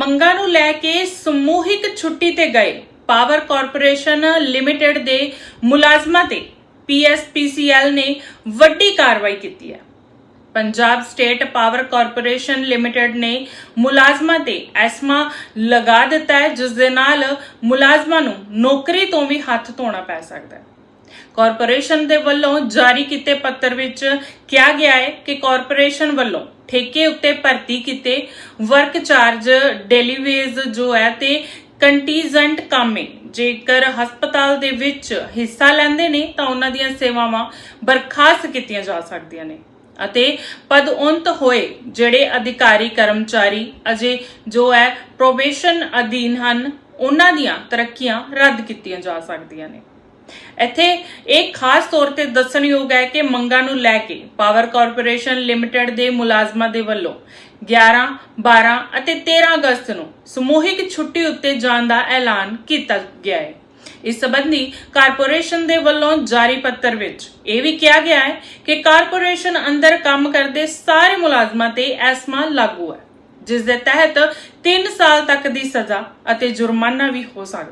ਮੰਗਾਂ ਨੂੰ ਲੈ ਕੇ ਸਮੂਹਿਕ ਛੁੱਟੀ ਤੇ ਗਏ ਪਾਵਰ ਕਾਰਪੋਰੇਸ਼ਨ ਲਿਮਟਿਡ ਦੇ ਮੁਲਾਜ਼ਮਾਂ ਤੇ ਪੀਐਸਪੀਸੀਐਲ ਨੇ ਵੱਡੀ ਕਾਰਵਾਈ ਕੀਤੀ ਹੈ। Punjab State Power Corporation Limited ਨੇ ਮੁਲਾਜ਼ਮਾਂ ਤੇ ਐਸਮਾ ਲਗਾ ਦਿੱਤਾ ਹੈ, ਜਿਸ ਦੇ ਨਾਲ ਮੁਲਾਜ਼ਮਾਂ ਨੂੰ ਨੌਕਰੀ ਤੋਂ ਵੀ ਹੱਥ ਧੋਣਾ ਪੈ ਸਕਦਾ ਹੈ। ਕਾਰਪੋਰੇਸ਼ਨ ਦੇ ਵੱਲੋਂ ਜਾਰੀ ਕੀਤੇ ਪੱਤਰ ਵਿੱਚ ਕਿਹਾ ਗਿਆ ਹੈ ਕਿ ਕਾਰਪੋਰੇਸ਼ਨ ਵੱਲੋਂ ਠੇਕੇ ਉੱਤੇ ਭਰਤੀ ਕੀਤੇ ਵਰਕ ਚਾਰਜ ਡੇਲੀ ਵੇਜ ਜੋ ਹੈ ਤੇ ਕੰਟੀਜੈਂਟ ਕਾਮੇ, ਜੇਕਰ ਹਸਪਤਾਲ ਦੇ ਵਿੱਚ ਹਿੱਸਾ ਲੈਂਦੇ ਨੇ ਤਾਂ ਉਹਨਾਂ ਦੀਆਂ ਸੇਵਾਵਾਂ ਬਰਖਾਸਤ ਕੀਤੀਆਂ ਜਾ ਸਕਦੀਆਂ ਨੇ। ਅਤੇ ਪਦਉੰਤ ਹੋਏ ਜਿਹੜੇ ਅਧਿਕਾਰੀ, ਕਰਮਚਾਰੀ ਅਜੇ ਜੋ ਹੈ ਪ੍ਰੋਬੇਸ਼ਨ ਅਧੀਨ ਹਨ, ਉਹਨਾਂ ਦੀਆਂ ਤਰੱਕੀਆਂ ਰੱਦ ਕੀਤੀਆਂ ਜਾ ਸਕਦੀਆਂ ਨੇ। ਇੱਥੇ ਇਹ ਖਾਸ ਤੌਰ ਤੇ ਦੱਸਣਯੋਗ ਹੈ ਕਿ ਮੰਗਾਂ ਨੂੰ ਲੈ ਕੇ ਪਾਵਰ ਕਾਰਪੋਰੇਸ਼ਨ ਲਿਮਟਿਡ ਦੇ ਮੁਲਾਜ਼ਮਾਂ ਦੇ ਵੱਲੋਂ 11 12 ਅਤੇ 13 ਅਗਸਤ ਨੂੰ ਸਮੂਹਿਕ ਛੁੱਟੀ ਉੱਤੇ ਜਾਣ ਦਾ ਐਲਾਨ ਕੀਤਾ ਗਿਆ ਹੈ। ਇਸ ਸੰਬੰਧੀ ਕਾਰਪੋਰੇਸ਼ਨ ਦੇ ਵੱਲੋਂ ਜਾਰੀ ਪੱਤਰ ਵਿੱਚ ਇਹ ਵੀ ਕਿਹਾ ਗਿਆ ਹੈ ਕਿ ਕਾਰਪੋਰੇਸ਼ਨ ਅੰਦਰ ਕੰਮ ਕਰਦੇ ਸਾਰੇ ਮੁਲਾਜ਼ਮਾਂ ਤੇ ਐਸਮਾ ਲਾਗੂ ਹੈ, ਜਿਸ ਦੇ ਤਹਿਤ 3 ਸਾਲ ਤੱਕ ਦੀ ਸਜ਼ਾ ਅਤੇ ਜੁਰਮਾਨਾ ਵੀ ਹੋ ਸਕਦਾ